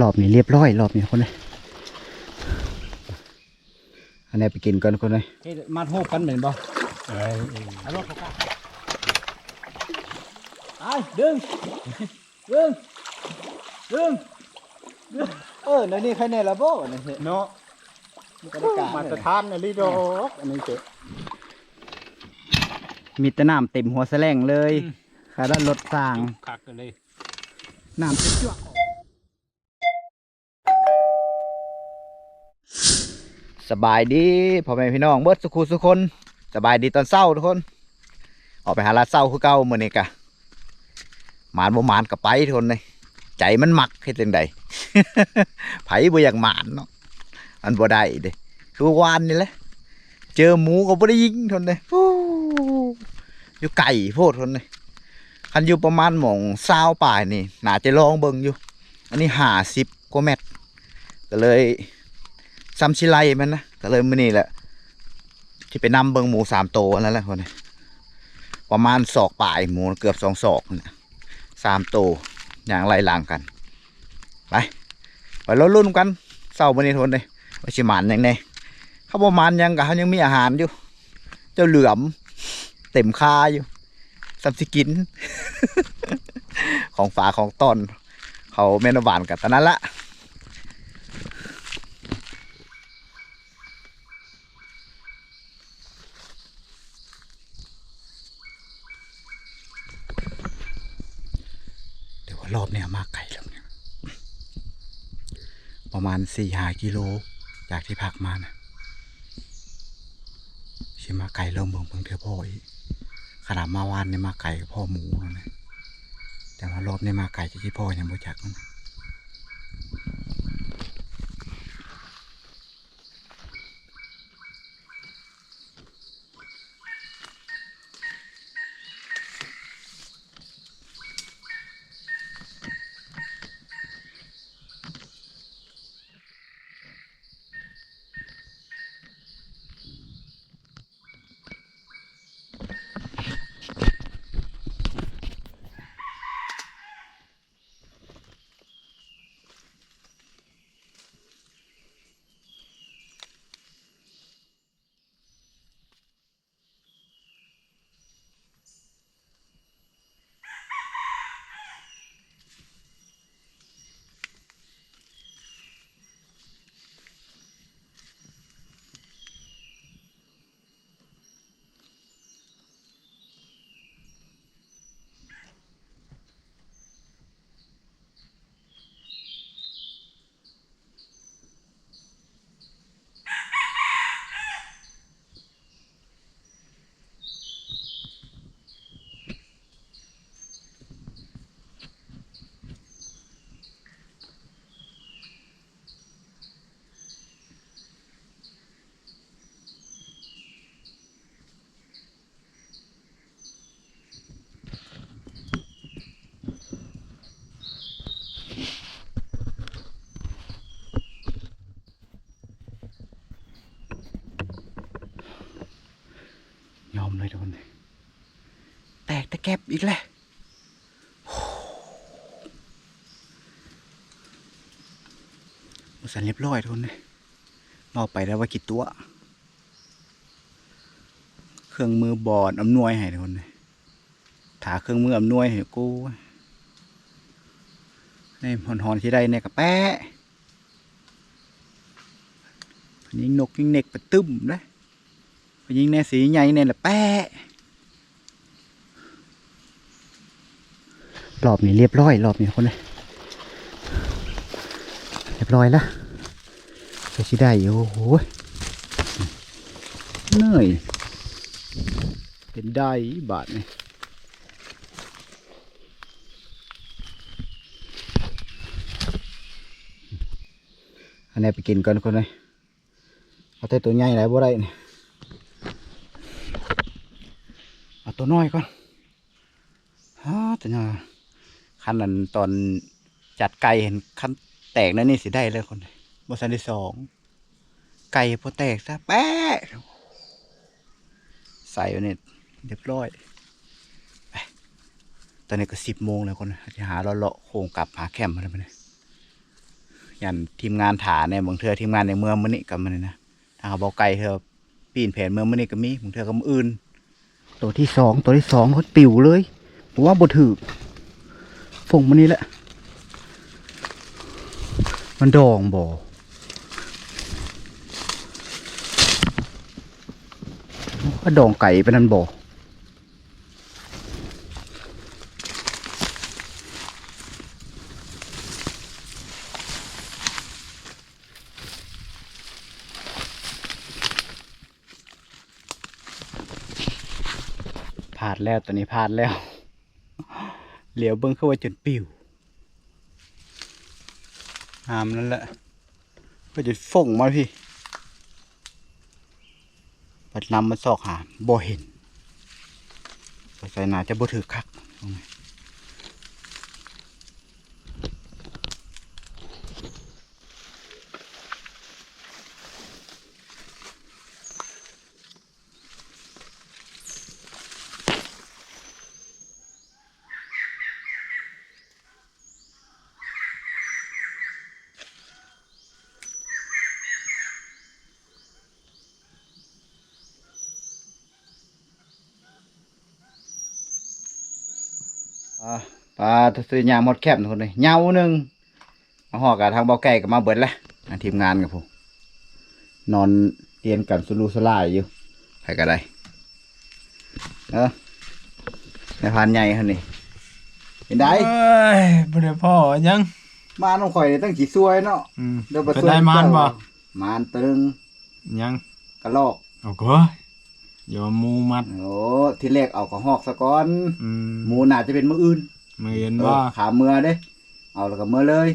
รอบนี้เรียบร้อยรอบนี้คนเลยอันนี้ไปกินก่อนคนเลยเฮ้ยมาโฮบกันเหม็นบ่เอ้ยเอารถเขากล้าไปดึงดึงดึงเออแล้วนี่ใครในระบบนี่เนาะมันก็ได้การมาตรฐานในลีโดอกอันนี้เจ๊มีแต่น้ำเต็มหัวแสลงเลยขาด้านรถสร้างคักกันเลยน้ำเต็มจ้ว สบายดีพ่อแม่พี่น้องเบิดสุขุสุคนสบายดีตอนเช้าทุกคน ออกไปหาลาดเช้าคือเก่ามือนี้กะหมานบ่หมานก็ไปทุกคนเลยใจมันหมักเฮ็ดจังใดไผบ่อยากหมานเนาะอันบ่ได้เด้คือวานนี่แหละเจอหมูก็บ่ได้ยิงทนเลยอยู่ไก่โพดทนเลยคันอยู่ประมาณหม่องซาวป่ายนี่น่าจะลองเบิ่งอยู่ อันนี้ห้าสิบกว่าเม็ดก็เลย ซ้ำชิไลมันนะก็เลยมื้อนี้แหละ ที่ไปนำเบิงหมูสามโตนั่นแหละคนนี้ประมาณศอกป่ายหมูเกือบสองศอกนะสามโตอย่างไล่ลางกัน ไปไปรถรุ่นกันเศร้ามื้อนี้ทนเลยว่าชิมันยังไงเขาประมาณยังกับเขายังมีอาหารอยู่ เจ้าเหลือม เต็มคาอยู่สับสิกิน ของฝาของต้นเขาแม่นบานกับตอนนั้นละเดี๋ยวว่า รอบเนี่ยมาไกลแล้วเนี่ยประมาณสี่หากิโล จากที่พักมานะชิมาไก่เริ่มเบิ่งเบิ่งเธอพ่ออีกขนาดมาวานเนี่ยมาไก่กับพ่อหมูแล้วนะแต่ว่ารอบเนี่ยมาไก่ที่พ่อยังบ่จักนะ ยอมเลยทุกคนเลยแตกตะแกบอีกแล้วอ้โหสันเรียบร้อยทุนเลยรอไปแล้วว่ากี่ตัว เครื่องมือบอดอำนวยให้ทุนเลยถาเครื่องมืออำนวยให้กูในหอนหอนๆที่ได้เนี่ยกับแปะยิงนกยิงเน็กไปตึ้มนะ ไปยิงในสีใหญ่ในละแปะรอบนี้เรียบร้อยรอบนี้คนเลยเรียบร้อยแล้วจะชิได้โอ้โหเหนื่อยเป็นได้บาทนี่อันนี้ไปกินก่อนคนเลยเอาแต่ตัวใหญ่ไหนบ่ได้นี่เอา ตัวน้อยก่อนฮะแต่เนี่ยคันนั้นตอนจัดไก่เห็นคันแตกนั่นนี่สิได้เลยคนบสันที่สอง ไก่พอแตกซะแป๊ะใส่ไว้เนี่ยเรียบร้อยไปตอนนี้ก็สิบโมงแล้วคนจะหาเลาะโค้งกลับหาแคมป์อะไรไปเนี่ยยันทีมงานถาเนี่ยบางเทือทีมงานในเมืองมื้อนี้ก็มันนี่นะทางเขาบอกไกลเธอปีนแผนเมืองมื้อนี้ก็มีบางเทือก็มืออื่น ตัวที่สองตัวที่สองเขาปิวเลยผมว่าบดถือฟงมันนี่แหละ มันดองบ่ก็ดองไก่ไปนั่นบ่าดแล้วตัวนี้พลาดแล้ว เหลียวเบิ้งเข้าไปจนปิวหามนั่นแหละก็จะฟงมาพี่ปัดนำมาซอกหามบ่เห็นใส่หนาจะบ่ถือคักตรงไงอ่ ปลาซื้อยางหมดแคบทุกคนเลยเหงาหนึ่งมาหอกกับทางเบาไก่กับมาเบิดแล้วอ่าทีมงานกับผมนอนเรียนกันสุรุสลายอยู่ใครก็ได้เออในพานใหญ่คนนี้เห็นได้เอ้ยบ่ได้พ่อยังมาน้องข่อยนี่ตั้งสีสวยเนาะอืมเดี๋ยวเป็นได้มานบ่มานตึงยังกระลอกโอ้โห อย่าหมูมัด โอ้ที่แรกเอาของหอกสะก้อน อืมหมูน่าจะเป็นมืออื่นมือเห็นเอบ่อขาเมือเด้ เอาแล้วก็เมือเลย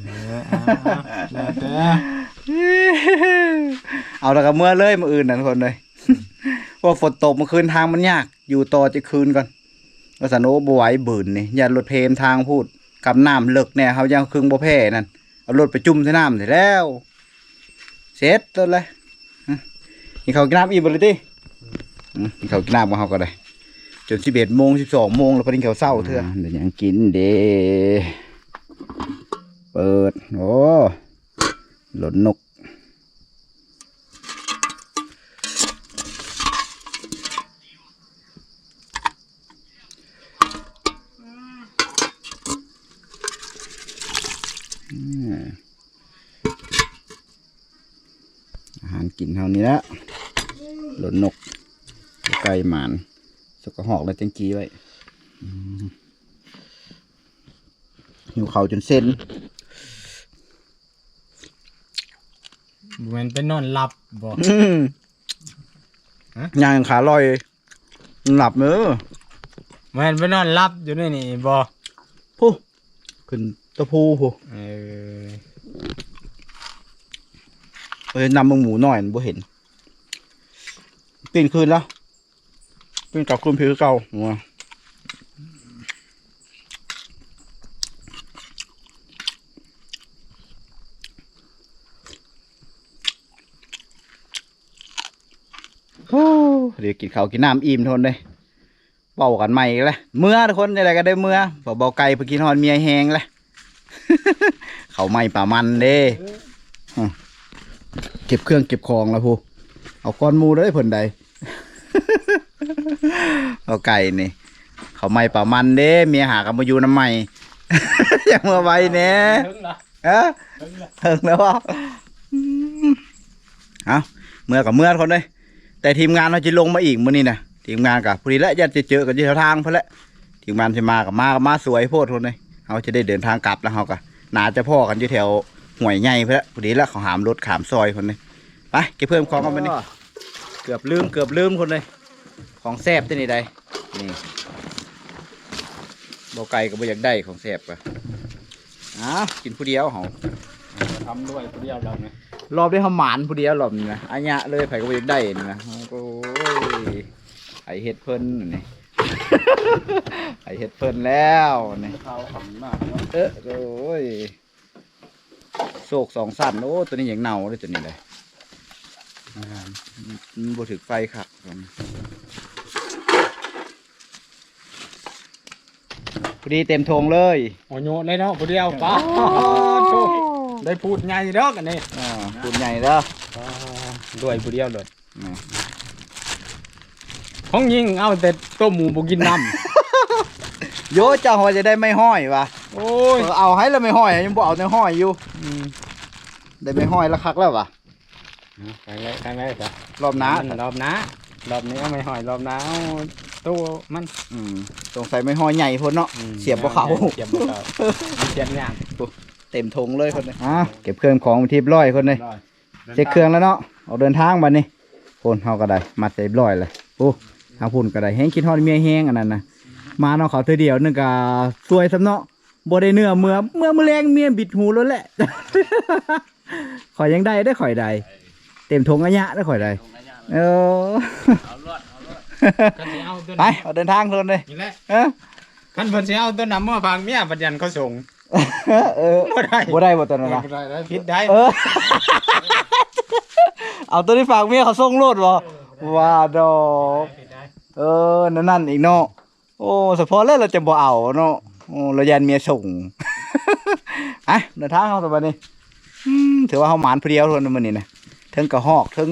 เอออ่าๆแล้วแต่เอาแล้วก็เมื่อเลยมืออื่นนะทุกคนเลย เพราะฝนตกเมื่อคืนทางมันยาก อยู่ต่อจะคืนก่อนว่าสันโอ้บไหวบืนนี่อย่ารถเพมทางพูดกับน้ำเลิกเนี่ยเขายังครึ่งบ่แพ้นั่นเอารถไปจุ่มใส่น้ำเสร็จแล้ว เสร็จต้นเลยอะกินข้าวกินน้ำอีกบ่เลยติอืม กินข้าวกินน้ำกับเขาก็ได้จนสิบเอ็ดโมงสิบสองโมงแล้วพอดีเขาวเศร้าเถอะเดี๋ยวยังกินเดเปิด โอ้หล่นนกอาหารกินเท่านี้และหล่นนก ไก่หมาน สกหอกแล้วจังกี้ไว้อืมหิวเขาวจนเส้นบ่แม่นไปนอนหลับบ่อืมฮะย่างขาลอย หลับเนอะแม่นไปนอนหลับอยู่ในนี่บ่ผู้ขึ้นตะพูผู้เออเอ้ยนำมึงหมูหน่อยมันบ่เห็นปีนคืนแล้ว เปีนกับคืนผิวเก่าหัวโอ้เดี๋ยวกินข้าวกินน้ำอิ่มทนเลยเบากันใหม่อีกแล้วเมื่อทุกคนอะไรก็ได้เมื่อพอเบาไก่ไปกินฮอนเมียแหงแล้วเขาไม่ป่ามันเด้เก็บเครื่องเก็บของแล้วพูเอาก้อนมูได้เพิ่นใด เอาไก่นี่ เขาไม่ป่ามันเด้เมียหากันมาอยู่น้ำใหม่ อย่าเมื่อไว้เนี่ยถึงละเอะถึงละถึงแล้วว่าเอาเมื่อกับเมื่อคนเลยแต่ทีมงานเราจะลงมาอีกมื้อนี้นะทีมงานกับพอดีแล้วจะเจอกันที่แถวทางเพื่อละทีมงานจะมากับมากับมาสวยโพดคนเลยเขาจะได้เดินทางกลับแล้วเขาก็นาจะพ่อกันอยู่แถวห่วยใหญ่เพื่อละพอดีแล้วเขาหามรถขามซอยคนเลยไปเก็บเพิ่มของกันไปนี่เกือบลืมเกือบลืมคนเลย ของแซบที่นี่ใดนี่บอไก่ก็บ่อยากได้ของแซบปะอ้าวกินผู้เดียวเขาทำด้วยผู้เดียวเราไงรอบได้เขาหมานผู้เดียวรอบนี้นะอันยะเลยไผก็บ่อยากได้นี่นะโอ้ยไอเฮ็ดเพิ่นนี่ไอเฮ็ดเพิ่นแล้วนี่เขาขำมากเนาะเออโอ้ยโศกสองสั้นโอ้ตัวนี้อย่างเน่าเลยตัวนี้เลย มันบ่ถึกไฟคักพอดีเต็มทงเลยโอ้โยเลยเนาะผู้เดียวป้าโชได้พูดไงดอกอันนี้อ่าพูดใหญ่เด้อด้วยผู้เดียวเลยนี่ของยิงเอาแต่ต้มหมูบ่กินน้โยเจ้าว่าจะได้ไม่ห้อยวะำโอ้ยเออเอาให้แล้วไม่ห้อยยังบ่เอาในห้อยอยู่ อืมได้ไม่ห้อยแล้วคักแล้ววะ ครั้งแรกครั้งแรกจ้ะรอบหน้ามันรอบหน้ารอบนี้เอาไม่หอยรอบหน้าเอาตู้มันอืมสงสัยไม่ห้อยใหญ่พ้นเนาะอืมเสียบบ่เข้าเสียบบ่เข้าเสียบยากเต็มทงเลยคนนี้อะเก็บเครื่องของทีบร้อยคนนี้เช็คเครื่องแล้วเนาะเอาเดินทางบัดนี้คนเฮาก็ได้มาเต็มร้อยเลยโอ้ทางพุ่นก็ได้แห้งคิดฮอดเมียแห้งอันนั้นนะมาเนาะเขาเธอเดียวนึงก็สวยสำเนาะบ่ได้เนื้อเมื่อเมื่อมื้อแรงเมียบิดหูแล้วแหละ ข่อยยังได้ได้ข่อยได้ เต็มทงอะยะได้ข่อยได้เออคันสิเอาตัวไปเอาเดินทางคนเลยนี่แหละเออคันเพิ่นสิเอาตัวน้ำมาพังเมียปัญญันเขาส่งเออบ่ได้บ่ได้บ่ตอนนั้นนะบ่ได้ได้ผิดได้เออเอาตัวนี้ฝากเมียเขาส่งโลดบ่ว่าดอกผิดได้เออนั่นนั่นอีกเนาะโอ้เฉพาะแล้วเราจะบ่เอาเนาะโอ้เรายันเมียส่งอะเดินทางเขาต่อไปนี่อืมถือว่าเขาหมานเพรียวทวนมันนี่นะ เทิงกระหอกเทิง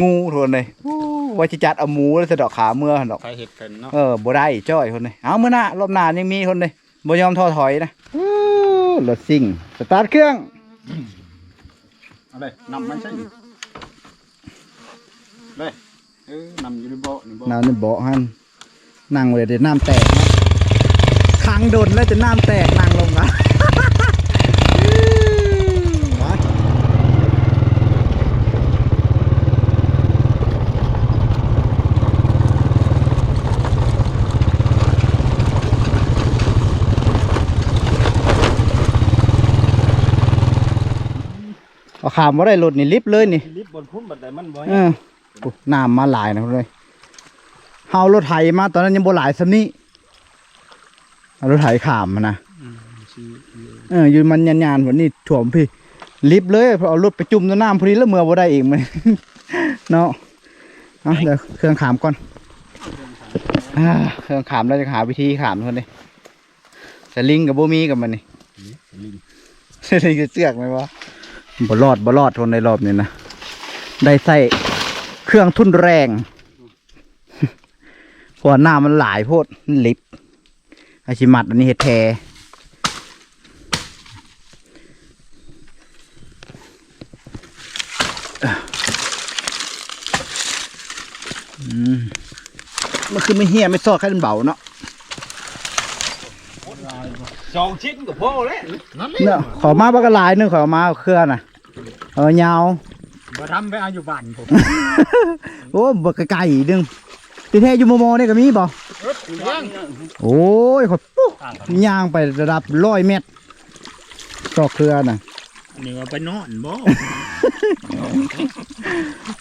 งูทวนเลยโอ้ว่าจะจัดเอาหมูแล้วสะเดอกขาเมื่อหั่นดอกไปเฮ็ดกันเนาะเออบ่ได้จ้อยคนนี้เอาเมื่อหน้ารอบหน้ายังมีคนนี้บ่ยอมท้อถอยนะอู้รถซิ่งสตาร์ทเครื่องเอาเลยนำมันใช่นี่เลยเออนำอยู่ในเบาะนี่เบาะน้ำนี่เบาะหันนั่งเลยเดี๋ยวน้ำแตกนะค้างโดนแล้วจะน้ำแตกนั่งลงนะ เอา ขามว่าได้รถนี่ลิฟต์เลยนี่ลิฟต์บนพุ่มบันไดมันบ่เออโอ้น้ำมาหลายนะเลยเฮารถไถมาตอนนั้นยังบ่หลายสำนี้เอารถไถขามมานะเอออยู่มันยานๆวันนี้ถ่วมพี่ลิฟต์เลยเพอเอารถไปจุ่มในน้ำพอดีแล้วเมื่อบ่ได้อีกมันเนาะเอาเดี๋ยวเครื่องขามก่อนอ่าเครื่องขามแล้วจะหาวิธีขามคนนี้สลิงกับโบมีกับมันนี่สลิงจะเสือกไหมวะ บ่รอดบ่รอดทนในรอบนี้นะ ได้ใส่เครื่องทุนแรงหัวหน้ามันหลายโพดมันลิบไอชิมัดอันนี้เห็ดแทอืมมันคือไม่เหี้ยไม่ซอดแค่มันเบาเนาะสองชิ้นก็พอแล้วนั่นแหละเนาะขอมาบักกะลายหนึงขอมาเอาเครื่องน่ะ เออยาวบ่ทำไปเอาอยู่บ้านผมโอ้บักไก่อีกหนึงที่แท้อยู่โมโมนี่ก็มีบ่ยังโอ้ยขอปุ๊บย่างไประดับร้อยเมตรตอกเครือน่ะนี่ว่าไปนอนบ่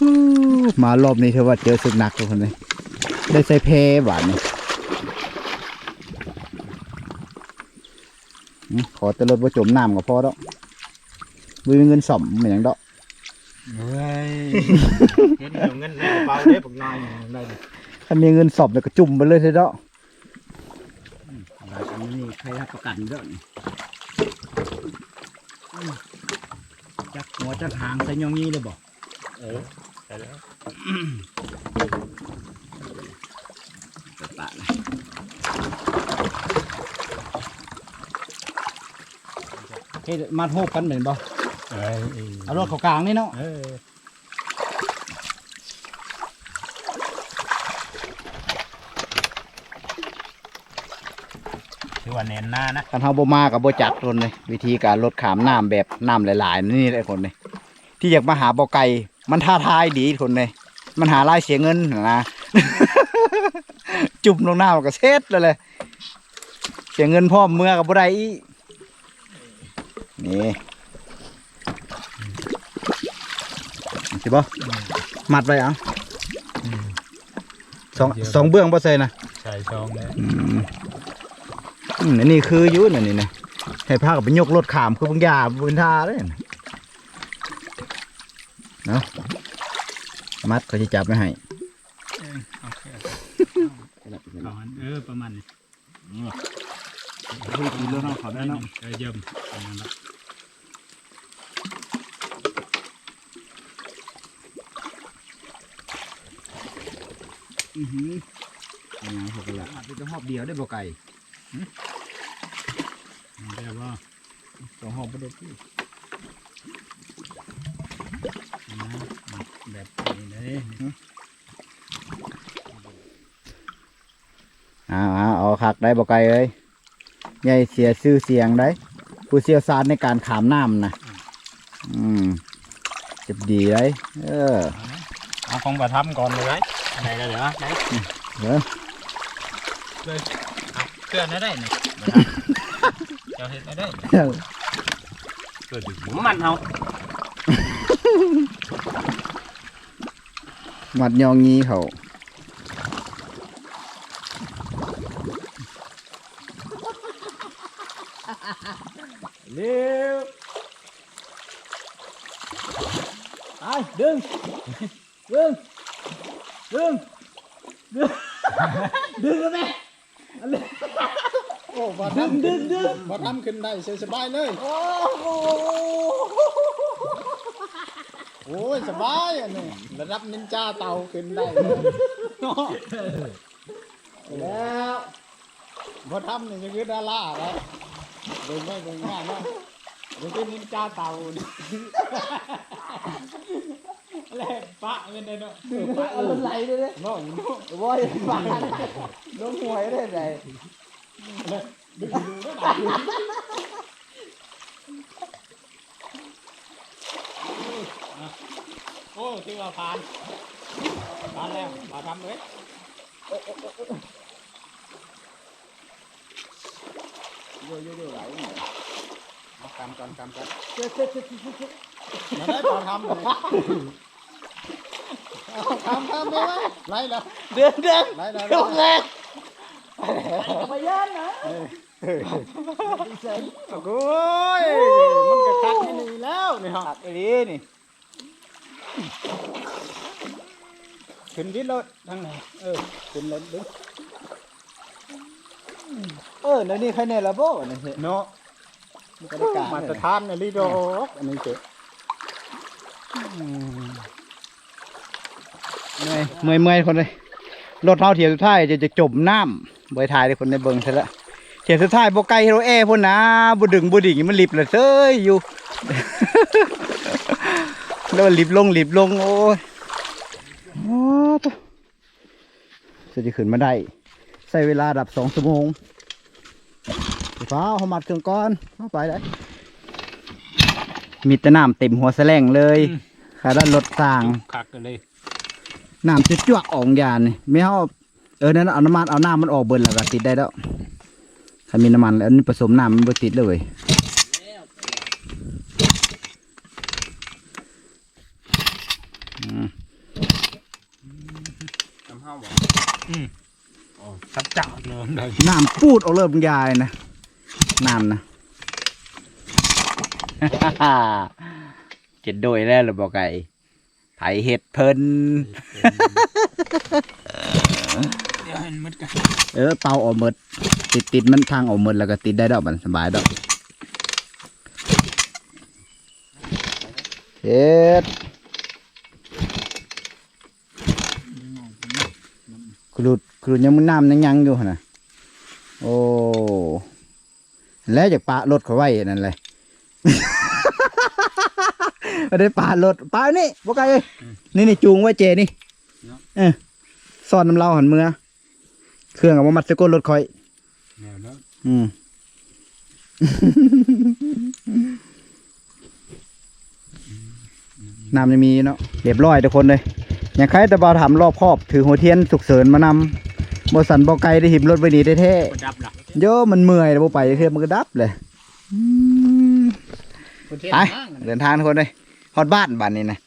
อู้มารอบนี้เธอว่าเจอสึกหนักทุกคนเลยได้ใส่เพหวานนี่อืมขอแต่รถว่าจมน้ำก็พอดอก บ่มีเงินส่อมเหมือนหยังดอกเฮ้ยเงินเอาเงินในกระเป๋าเด้บักนายได้ดิถ้ามีเงินส่อมแล้วก็จุ่มไปเลยเถอะดอกนี่ใครรับประกันเด้อนี่จักหัวจักหางใส่ยองงี้เลยบ่เออใช่แล้วปะเฮ็ดมาโฮบกันเหมือนบ่ เอ้ยเอารถเข้ากลางนี่เนาะเออถือว่าแน่นหน้านะคันเฮาบ่มากับบ่จักคนเลยวิธีการลดขามน้ำแบบน้ำหลายๆนี่แหละคนเลยที่อยากมาหาบ่อไก่มันท้าทายดีคนเลยมันหารายเสียเงินน่ะนะจุ่มลงน้ำก็เซ็ดเลยเลยเสียเงินพร้อมเมื่อกับบ่ได้อีกนี่ บ่มัดไว้เอะสองสองเบื้องบ่ใส่นะใช่ช่องแล้วอืมอืมอันนี้คืออยุ่นอันนี้นะให้พากับไปยกรถขามคือบางอยางบนท่าเลยนะเนาะมัดเขาจะจับไม่ให้เออประมาณนี้คุยกินแล้วเนาะขอได้เนาะเออเยี่ยมประมาณ อือหือยังหกละอาจจะหอบเดียวได้บ่ไก่แบบว่าสองหอบประเด็นที่นะแบบนี้เลยอ้าวอ้าเอาคักได้บ่ไก่เอ้ยใหญ่เสียชื่อเสียงได้ ผู้เชี่ยวชาญในการขามน้ำนะ อืมเจ็บดีเลยไหมออ เดี๋ยวเอาเครื่องได้ได้นี่เจ้าเห็ดได้ได้เกิดถึงมันเอามัดยองงี้เขาเร็วไป ดึงดึงดึงดึงดึงแล้วแม่โอ้บอดึงดึงดึงบอทำขึ้นได้สบายเลย โอ้โหโอ้ยสบายอันนี้ระดับนินจาเตาขึ้นได้แล้วบอทำนี่จะคือดาราแล้วเดินไม่เดินมาเนาะเดี๋ยวคือนินจาเตาเนี่ยแล้ว ปะเป็นไงเนาะปะเอาไหลเลยเนาะเนาะว้ยฟังล้มหวยได้ไงดึงดูได้ไหมโอ้ถือว่าผ่านผ่านแล้วมาทำเลยโยโย่โย่ไหลมากำกันกำกันมาได้พอทำเลย ทำทำได้ไหมไหลแล้วเดือนเดือนไหลแล้วลงเลยมาย่านนะโอ้ยมันกระคักที่นี่แล้วนี่ฮะตัดไอ้นี่นี่ขึ้นดินรถทางไหนเออขึ้นรถดึงเออแล้วนี่ใครเนี่ยละโบ้นี่เห็นเนาะมันก็ได้การมาตรฐานในลีโดอกอันนี้เจ๊ เมื่อยเมื่อยเมื่อยคนเลยรถเท่าเทียมสุดท้ายจะจะจมน้ำบอยทายได้คนในเบิงซะละเทียมสุดท้ายบ่ไกลโรเอพุ่นนะบ่ดึงบ่ดิ่งมันลิบเลยเซ้ยอยู่ แล้วมันลิบลงลิบลงโอ้ยโอ้ตัวจะขึ้นมาได้ใช้เวลาดับสองชั่วโมงไฟฟ้าเขามัดเครื่องก้อนเข้าไปได้มีแต่น้ำเต็มหัวแสลงเลยขาด้านรถสร้างคักกันเลย น้ำจะจวกออกยานนี่ไม่เอาเออนั่นเอาน้ำมันเอาน้ำมันออกเบิ่นแล้วก็ติดได้แล้วถ้ามีน้ำมันแล้วอันนี้ผสมน้ำมันบ่ติดเลยอืมทำห้าวบอกอืมโอ้ทับจับเนิมเลยน้ำปูดออกเลยบางยายนะน้ำนะเจ็ดโดยแล้วหรือบอกไก่ ไผเห็ดเพิ่นเดี๋ยวให้มันมืดกันเออเป่าออกหมดติดติดมันทางออกหมดแล้วก็ติดได้ดอกมันสบายดอกเฮ็ดกรุดกรุดยังมันน้ำยังยังอยู่หั่นน่ะโอ้แล้วจากปะรถเขาไว้นั่นเลย ไม่ได้ปะรถปะนี่บอกไก่เอ้ยนี่นี่จูงไว้เจนี่เออซ่อนน้ำเหล้าหันเมือเครื่องเอามามัดสก้นรถคอยเดี๋ยวแล้วอืม น้ำยังมีเนาะเรียบร้อยทุกคนเลย อย่างใครแต่บ่าวถามรอบครอบ ถือหัวเทียนสุกเสริญมานำบสันบ่ไกลได้หิมรถไว้นี่ได้แท้กดดับล่ะๆโยมันเมื่อยแล้วบ่ไปเทื่อมันก็ดับเลยอืมกดเทียน ไปเดินทางคนเลยฮอดบ้านบ้านนี้นะ